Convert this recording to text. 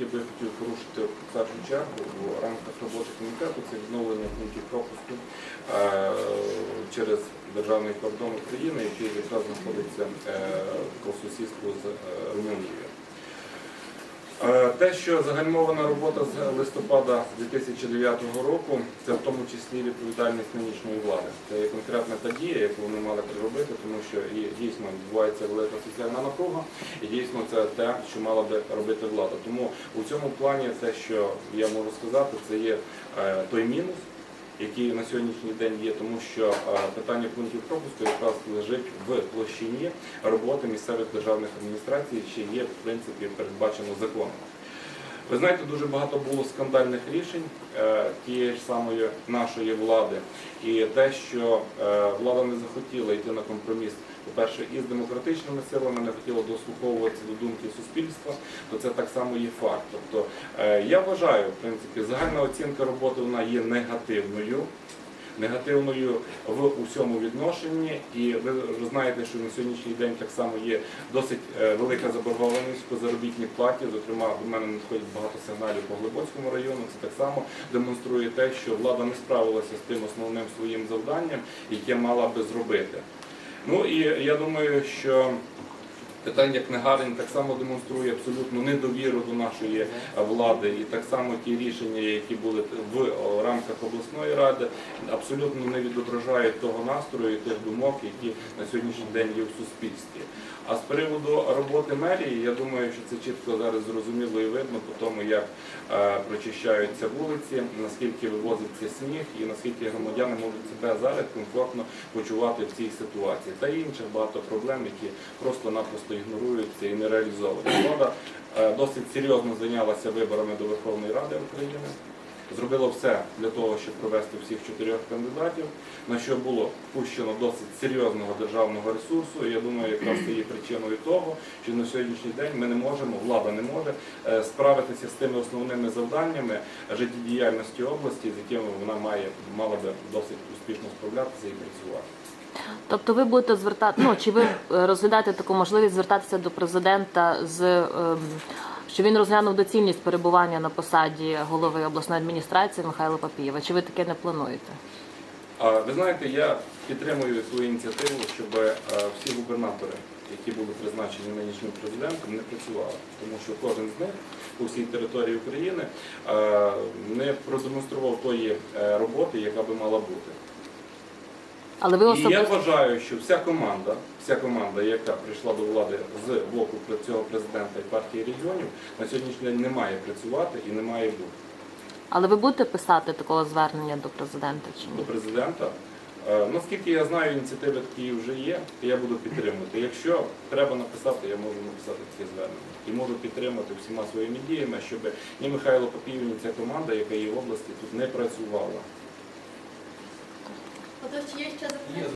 Я би хотів порушити в першу чергу в рамках роботи комітету це відновлення пунктів пропуску е, через державний кордон України, який якраз знаходиться в по сусідству з е, Румунією. Е, Те, що загальмована робота з листопада 2009 року, це в тому числі відповідальність нинішньої влади. Це є конкретна та дія, яку вони мали приробити, тому що дійсно відбувається велика соціальна напруга, і дійсно це те, що мала би робити влада. Тому у цьому плані те, що я можу сказати, це є е, той мінус, який на сьогоднішній день є, тому що е, питання пунктів пропуску якраз лежить в площині роботи місцевих державних адміністрацій, що є в принципі передбачено законом. Ви знаєте, дуже багато було скандальних рішень е, тієї ж самої нашої влади, і те, що е, влада не захотіла йти на компроміс, по-перше, із демократичними силами, не хотіла дослуховуватися до думки суспільства, то це так само є факт. Тобто е, я вважаю, в принципі, загальна оцінка роботи вона є негативною. Негативною в усьому відношенні, і ви знаєте, що на сьогоднішній день так само є досить е, велика заборгованість по заробітній платі. Зокрема, до мене надходять багато сигналів по Глибоцькому району. Це так само демонструє те, що влада не справилася з тим основним своїм завданням, яке мала би зробити. Ну і я думаю, що питання книгарень так само демонструє абсолютну недовіру до нашої влади, і так само ті рішення, які були в рамках обласної ради, абсолютно не відображають того настрою, і тих думок, які на сьогоднішній день є в суспільстві. А з приводу роботи мерії, я думаю, що це чітко зараз зрозуміло і видно по тому, як е, прочищаються вулиці, наскільки вивозиться сніг і наскільки громадяни можуть себе зараз комфортно почувати в цій ситуації. Та інших багато проблем, які просто-напросто ігноруються і не реалізовані. Влада е, досить серйозно зайнялася виборами до Верховної Ради України. Зробила все для того, щоб провести всіх чотирьох кандидатів, на що було впущено досить серйозного державного ресурсу. І я думаю, якраз це є причиною того, що на сьогоднішній день ми не можемо, влада не може е, справитися з тими основними завданнями життєдіяльності області, з якими вона має мала би досить успішно справлятися і працювати. Тобто ви будете звертати, ну чи ви е, розглядаєте таку можливість звертатися до президента з ем, що він розглянув доцільність перебування на посаді голови обласної адміністрації Михайла Папієва? Чи ви таке не плануєте? Ви знаєте, я підтримую ту ініціативу, щоб е, всі губернатори, які були призначені нинішнім президентом, не працювали, тому що кожен з них по всій території України е, не продемонстрував тої роботи, яка би мала бути. Але ви І я вважаю, що вся команда, вся команда, яка прийшла до влади з боку цього президента і партії регіонів, на сьогоднішній день не має працювати і не має бути. але ви будете писати такого звернення до президента чи до президента. Е, Наскільки я знаю, ініціативи такі вже є, і я буду підтримувати. Якщо треба написати, я можу написати таке звернення і можу підтримати всіма своїми діями, щоб ні Михайло Попів, ні ця команда, яка є в області, тут не працювала. Отож, є ще запитання?